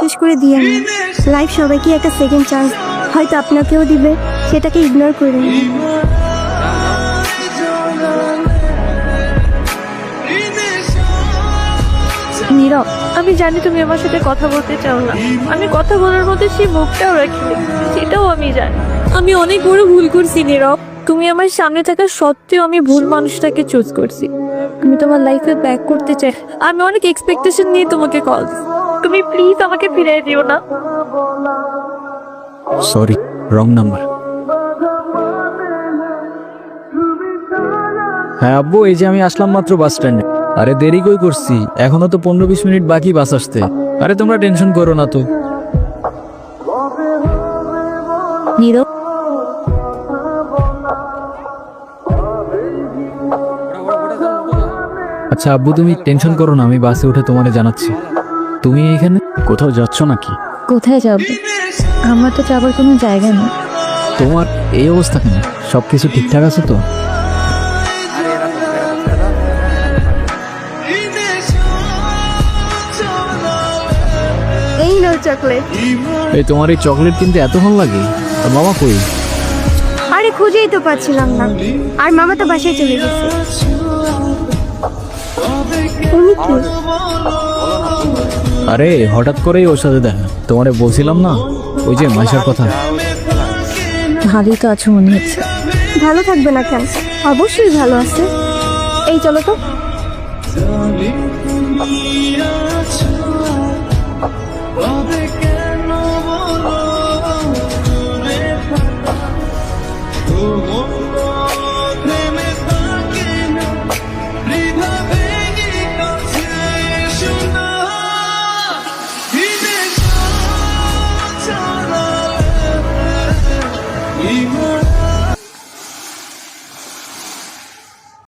শেষ করে দিয়ে না লাইফ সবাইকে একটা সেকেন্ড চান্স হয়তো আপনাকেও দিবে সেটাকে ইগনোর করে নিন নীরব আমি জানি তুমি আমার সাথে কথা বলতে চাও না। আমি কথা বলার মধ্যে সেই মুখটাও রাখিনি সেটাও আমি জানি। আমি অনেক বড় ভুল করছি নীরব। তুমি আমার সামনে থাকা সত্ত্বেও আমি ভুল মানুষটাকে চুজ করছি। আমি তোমার লাইফে ব্যাক করতে চাই। আমি অনেক এক্সপেকটেশন নিয়ে তোমাকে কল তুমি প্লিজ আমাকে ফিরিয়ে দিও না। সরি রং নাম্বার হ্যাঁ আব্বু এই যে আমি আসলাম মাত্র বাস স্ট্যান্ডে আরে দেরি কই করছি? এখনও তো পনেরো বিশ মিনিট বাকি বাস আসতে। আরে তোমরা টেনশন করো না তো। নীরব। আচ্ছা আব্বু তুমি টেনশন করো না আমি বাসে উঠে তোমারে জানাচ্ছি। তুমি এখানে কোথাও যাচ্ছ নাকি? কোথায় যাব? আমার তো যাবার কোনো জায়গা নেই। তোমার এই অবস্থা কেন? সব কিছু ঠিকঠাক আছে তো? এই নাও চকলেট। এই তোমার এই চকলেট কিনতে এত ভালো লাগে? আর মামা কই? আরে খুঁজেই তো পাচ্ছিলাম না। আর মামা তো বাসায় চলে গেছে। উনি কি? আরে, হঠাৎ করেই ওর সাথে দেখা। তোমারে বলছিলাম না? ওই যে মাইশার কথা। ভালোই তো আছো মনে হচ্ছে। ভালো থাকবে না কেন? অবশ্যই ভালো আছে। এই চলো তো।